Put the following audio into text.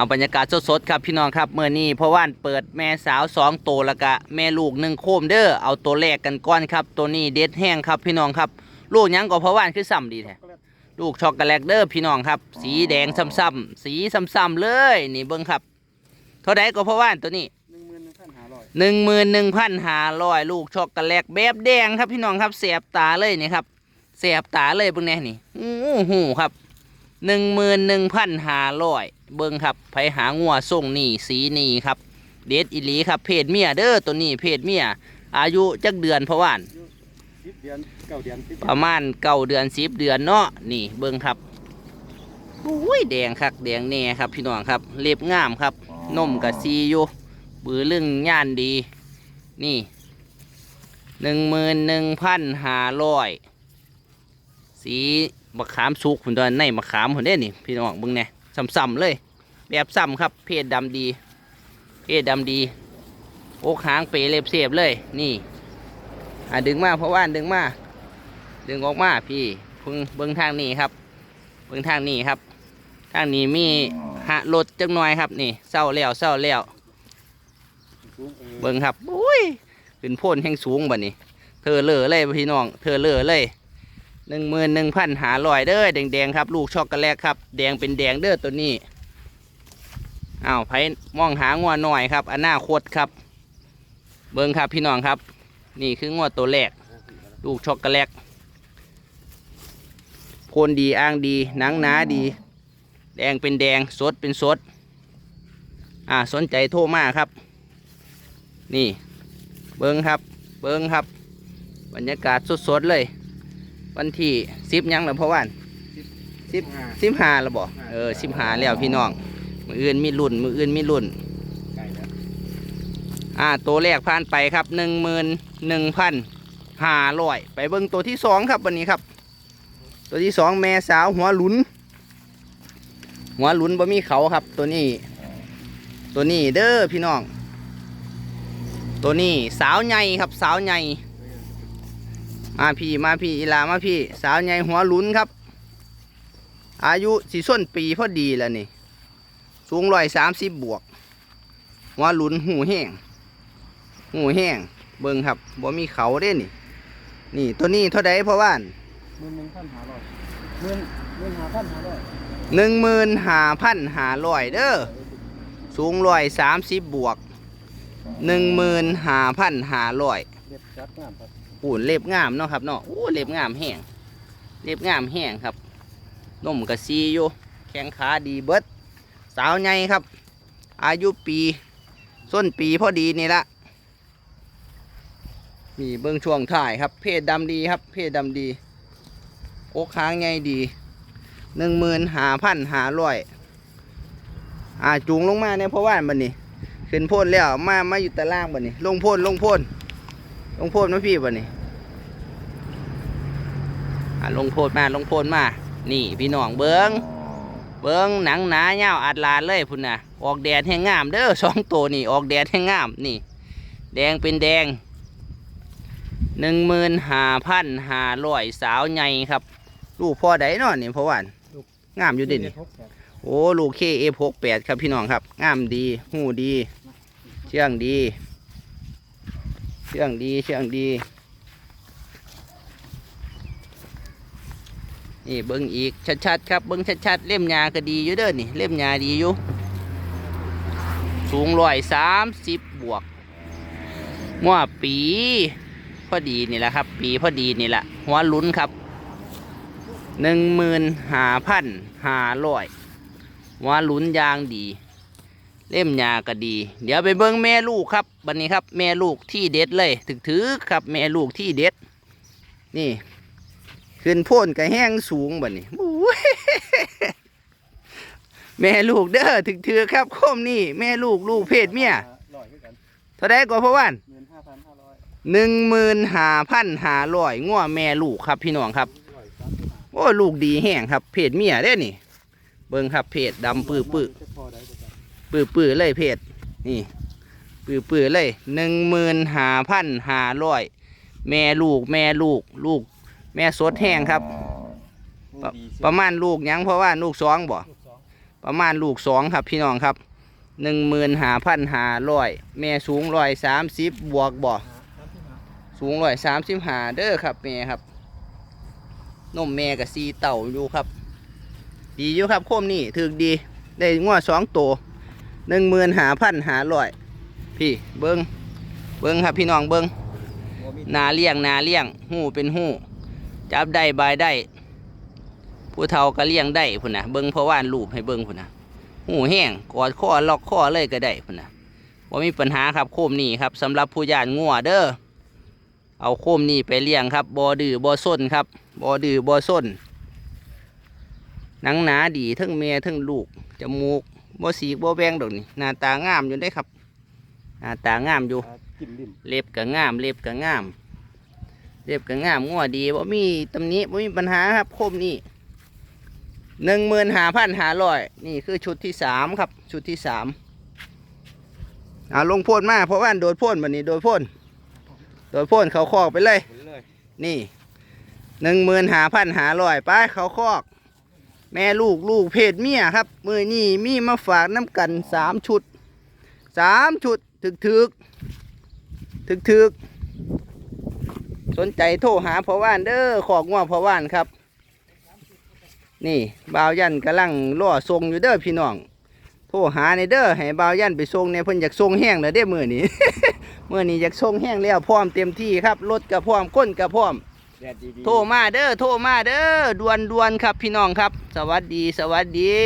เอาบรรยากาศสดๆครับพี่น้องครับเมื่อนี้เพราะว่านเปิดแม่สาวสองตัวแล้วก็แม่ลูกหนึ่งโคมเด้อเอาตัวแรกกันก่อนครับ ตัวนี้เด็ดแห้งครับพี่น้องครับ ลูกยังก็เพราะว่านคือซ้ำดีแท้ลูกช็อกโกแลตเด้อพี่น้องครับ สีแดงซ้ำๆสีซ้ำๆเลยนี่เบิ้งครับ เท่าไดก็เพราะว่านตัวนี้หนึ่งหมื่นหนึ่งพันห้าร้อยหนึ่งหมื่นหนึ่งพันหาร้อยลูกช็อกโกแลตแบบแดงครับพี่น้องครับเสียบตาเลยนี่ครับเสียบตาเลยเบิ่งแน่นี่อู้หูครับ หนึ่งหมื่นหนึ่งพันห้าร้อยเบิ่งครับไปหางัวส่งนี่สีนี่ครับ เด็ดอีหลีครับเพศเมียเด้อตัวนี้เพศเมียอายุจักเดือนพะว่านประมาณเก้าเดือนสิบเดือนเนาะนี่เบิ่งครับอุ้ยแดงคักแดงแน่ครับพี่น้องครับเล็บงามครับนมกับซีอยู่บือลึงย่านดี นี่หนึ่งหมื่นหนึ่งพันห้าร้อยสี มะขามสุกผมตอนในมะขามผมได้นี่พี่น้องเบิ่งแน่ซ้ำๆเลย แบบซ้ำครับ เพศดำดี เพศดำดีโอกหางเปรเล็บเสียบเลย นี่อะดึงมาเพราะว่าดึงมาดึงออกมาพี่เพิ่งเบิ้งทางนี้ครับ เบิ้งทางนี้ครับ ทางนี้มีหะรถจักหน่อยครับ นี่เศร้าแล้วเศร้าแล้วเบิ้งครับอุ้ยขึ้นพ่นแห่งสูงบ่นี้เธอเลอเลยพี่น้อง เธอเลอเลย หนึ่งหมื่นหนึ่งพันหาลอยเด้อแดงๆครับ ลูกช็อกโกแลตครับ แดงเป็นแดงเด้อตัวนี้อ้าวไผมองหางัวหน่อยครับอนาคตครับ เบิ้งครับพี่น้องครับ นี่คืองัวตัวแรก ลูกช็อกโกแลตโคนดีอ้างดีหนังหนาดี แดงเป็นแดงสดเป็นสด อ่าสนใจโทรมาครับ นี่ เบิ้งครับ เบิ้งครับ บรรยากาศสดๆเลย วันที่สิบยังแล้วเพราะว่านสิบห้าสิบห้าแล้วบ่เออสิบห้าแล้วพี่น้อง มืออื่นมีรุ่น มืออื่นมีรุ่นไก่แล้วอ่าตัวแรกผ่านไปครับหนึ่งหมื่นหนึ่งพันห้าร้อยไปเบิ้งตัวที่สองครับวันนี้ครับ ตัวที่สองแม่สาวหัวหลุน หัวหลุนบ่มีเขาครับ ตัวนี้ ตัวนี้เด้อพี่น้อง ตัวนี้สาวใหญ่ครับสาวใหญ่ มาพี่มาพี่อีหลามาพี่ สาวใหญ่หัวหลุนครับ อายุสีส้นปีพอดีแล้วนี่ สูงร้อยสามสิบบวก หัวหลุนหูแห้ง หูแห้ง เบิ่งครับบ่มีเขาเด้นี่ นี่ตัวนี้เท่าใดพ่อบ้านหมื่นหนึ่งพันห้าร้อยหมื่นหมื่นห้าพันห้าร้อยหนึ่งหมื่นห้าพันห้าร้อยเด้อสูงร้อยสามสิบบวกหนึ่งหมื่นห้าพันห้าร้อยเด็ดจัดงามครับ ปูนเล็บงามเนาะครับเนาะโอ้เล็บงามแห้งเล็บงามแห้งครับนมกระซีอยู่แข้งขาดีเบิดสาวใหญ่ครับ อายุปีส้นปีพอดีนี่ละมีเบื้องช่วงถ่ายครับ เพศดำดีครับ เพศดำดีอกค้างใหญ่ดีหนึ่งหมื่นหาพันหาร้อยอ่าจูงลงมาเนี่ยเพราะว่าบันนี้ขึ้นพ่นแล้วมามาอยู่ตารางบันนี้ ลงพ่นลงพ่น ลงโพดมาพี่บ่นี่อะลงโพดมาลงโพดมา นี่พี่น้องเบิงเบิงหนังหนาเงาวอัดลานเลยพุ่นน่ะออกแดดแห้งงามเด้อสองตัวนี่ออกแดดแห้งงามนี่ แดงเป็นแดงหนึ่งหมื่นห้าพันห้าร้อยสาวใหญ่ครับ ลูกพ่อใดนาะนี่เพราะว่านงามอยู่ดินี่โอ้ลูกเคเอฟหกแปดครับพี่น้องครับ งามดี หูดี เชื่องดี เชื่องดีเชื่องดี นี่เบิ้งอีกชัดๆครับเบิ้งชัดๆเล่มยาก็ดีอยู่เด้อนี่เล่มยาดีอยู่ สูงร้อยสามสิบบวกมั่วปีพอดีนี่แหละครับ ปีพอดีนี่แหละหัวลุ้นครับหนึ่งหมื่นหาพันหาร้อยหัวลุ้นยางดี เล่มยาก็ดี เดี๋ยวไปเบิ้งแม่ลูกครับบันนี้ครับ แม่ลูกที่เด็ดเลยถึกถือครับ แม่ลูกที่เด็ด นี่ ขึ้นพ่นกระแห้งสูงบันนี้แม่ลูกเด้อถึกถือครับโคมนี่แม่ลูกลูกเพศเมียเท่าไดก็เพราะว่านหมื่นห้าพันห้าร้อยหนึ่งหมื่นห้าพันห้าร้อยง้อแม่ลูกครับพี่น้องครับโอ้ลูกดีแห้งครับ เพศเมียได้นี่ เบิ้งครับเพศดำปื้อปื้อ ปื้อปื้อเลยเพศนี่ปื้อปื้อเลยหนึ่งหมื่นห้าพันห้าร้อยแม่ลูกแม่ลูกลูก แม่สดแห้งครับหูดีเสียประมาณลูกหยังเพราะว่าลูกสองบ่ลูกสองประมาณลูกสองครับพี่น้องครับหนึ่งหมื่นหาพันหาร้อยแม่สูงร้อยสามสิบบวกบ่สูงร้อยสามสิบหาเด้อครับแม่ครับนมแม่กับซีเต่าอยู่ครับ ดีอยู่ครับโคมนี่ถึกดี ได้งวดสองตัว หนึ่งหมื่นหาพันหาร้อยพี่เบิงเบิ้งครับพี่น้องเบิงนาเลี้ยงนาเลี้ยงหูเป็นหูจับได้บายได้ ผู้เฒ่าก็เลี้ยงได้พุ่นนะเบิ้งเพราะว่านรูปให้เบิ้งพุ่นนะหูแห้งกอดข้อล็อกข้อเลยก็ได้พุ่นนะว่ามีปัญหาครับโคมนี่ครับสำหรับผู้ยานงัวเด้อเอาโคมนี่ไปเลี้ยงครับบอดื้อบอส้นครับบอดื้อบอส้นหนังหนาดีทั้งเมียทั้งลูกจมูก บอสีกบอแบงดอกนี่หน้าตางามอยู่ได้ครับหน้าตางามอยู่อ่ากินลิ้นเล็บก็งาม เล็บก็งาม เล็บก็งามงัวดีบ่มีตำหนี้บ่มีปัญหาครับโคมนี่หนึ่งหมื่นหาพันหาร้อยนี่คือชุดที่สามครับ ชุดที่สามเอาลงโพ่นมาเพราะว่าโดดโพ่นวันนี้โดดโพ่นโดดโพ่นเขาคอกไปเลยผลเลยนี่หนึ่งหมื่นหาพันหาร้อยไปเขาคอก แม่ลูกลูกเพศเมียครับ มือนี่มีมาฝากน้ำกันสามชุดสามชุดถึกถึกถึกถึกสนใจโทรหาพ่อว่านเด้อขอกง่วพ่อว่านครับ นี่บ่าวยันกำลังล่อทรงอยู่เด้อพี่น้อง โทรหาในเด้อให้บ่าวยันไปทรงเนี่ยเพิ่นอยากทรงแห้งแล้วเด้อมือนี้ มื่อนี้อยากส่งแห้งแล้วพร้อมเต็มที่ครับรถกับพร้อมก้นกับพร้อม แดดดีๆโทรมาเด้อโทรมาเด้อด่วนด่วนๆครับพี่น้องครับ สวัสดีสวัสดี